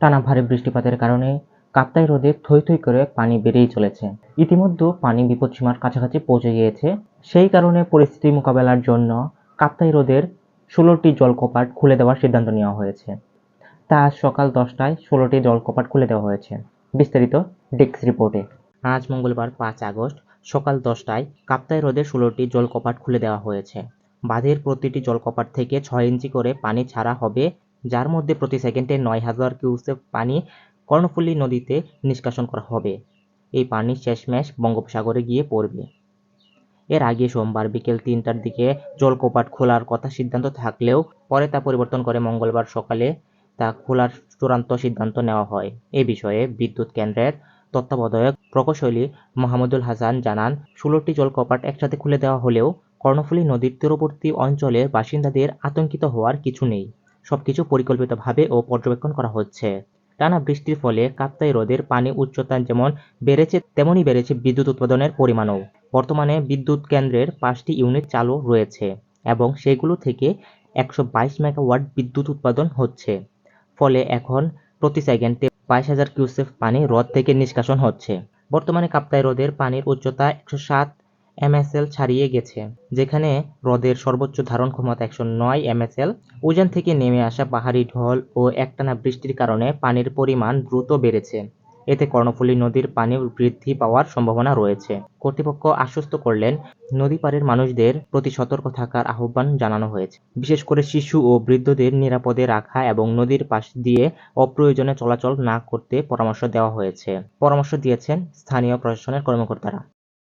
টানা ভারী বৃষ্টিপাতের কারণে কাপ্তাই হ্রদে থই থই করে পানি বেড়েই চলেছে। ইতিমধ্যে পানি বিপদসীমার কাছাকাছি পৌঁছে গিয়েছে। সেই কারণে পরিস্থিতি মোকাবেলার জন্য কাপ্তাই হ্রদের ষোলোটি জলকপাট খুলে দেওয়ার সিদ্ধান্ত নেওয়া হয়েছে। তা আজ সকাল দশটায় ষোলোটি জলকপাট খুলে দেওয়া হয়েছে। বিস্তারিত ডেক্স রিপোর্টে। আজ মঙ্গলবার পাঁচ আগস্ট সকাল দশটায় কাপ্তাই হ্রদের ষোলোটি জলকপাট খুলে দেওয়া হয়েছে। বাঁধের প্রতিটি জলকপাট থেকে ছয় ইঞ্চি করে পানি ছাড়া হবে যার মধ্যে প্রতি সেকেন্ডে নয় হাজার কিউসেক পানি কর্ণফুলী নদীতে নিষ্কাশন করা হবে। এই পানি শেষমেশ বঙ্গোপসাগরে গিয়ে পড়বে। এর আগে সোমবার বিকেল তিনটার দিকে জলকপাট খোলার কথা সিদ্ধান্ত থাকলেও পরে তা পরিবর্তন করে মঙ্গলবার সকালে তা খোলার চূড়ান্ত সিদ্ধান্ত নেওয়া হয়। এ বিষয়ে বিদ্যুৎ কেন্দ্রের তত্ত্বাবধায়ক প্রকৌশলী মাহমুদুল হাসান জানান, ষোলোটি জলকপাট একসাথে খুলে দেওয়া হলেও কর্ণফুলী নদীর তীরবর্তী অঞ্চলের বাসিন্দাদের আতঙ্কিত হওয়ার কিছু নেই। সবকিছু পরিকল্পিতভাবে ও পর্যবেক্ষণ করা হচ্ছে। টানা বৃষ্টির ফলে কাপ্তাই হ্রদের পানি উচ্চতা যেমন বেড়েছে, তেমনই বেড়েছে বিদ্যুৎ উৎপাদনের পরিমাণও। বর্তমানে বিদ্যুৎ কেন্দ্রের পাঁচটি ইউনিট চালু রয়েছে এবং সেগুলো থেকে একশো বাইশ মেগাওয়াট বিদ্যুৎ উৎপাদন হচ্ছে। ফলে এখন প্রতি সেকেন্ডে বাইশ হাজার কিউসেফ পানি হ্রদ থেকে নিষ্কাশন হচ্ছে। বর্তমানে কাপ্তাই হ্রদের পানির উচ্চতা একশো সাত এমএসএল ছাড়িয়ে গেছে, যেখানে হ্রদের সর্বোচ্চ ধারণ ক্ষমতা একশো নয় এমএসএল। উজান থেকে নেমে আসা পাহাড়ি ঢল ও একটানা বৃষ্টির কারণে পানির পরিমাণ দ্রুত বেড়েছে। এতে কর্ণফুলী নদীর পানি বৃদ্ধি পাওয়ার সম্ভাবনা রয়েছে। কর্তৃপক্ষ আশ্বস্ত করলেন, নদী পাড়ের মানুষদের প্রতি সতর্ক থাকার আহ্বান জানানো হয়েছে। বিশেষ করে শিশু ও বৃদ্ধদের নিরাপদে রাখা এবং নদীর পাশ দিয়ে অপ্রয়োজনে চলাচল না করতে পরামর্শ দেওয়া হয়েছে। পরামর্শ দিয়েছেন স্থানীয় প্রশাসনের কর্মকর্তারা।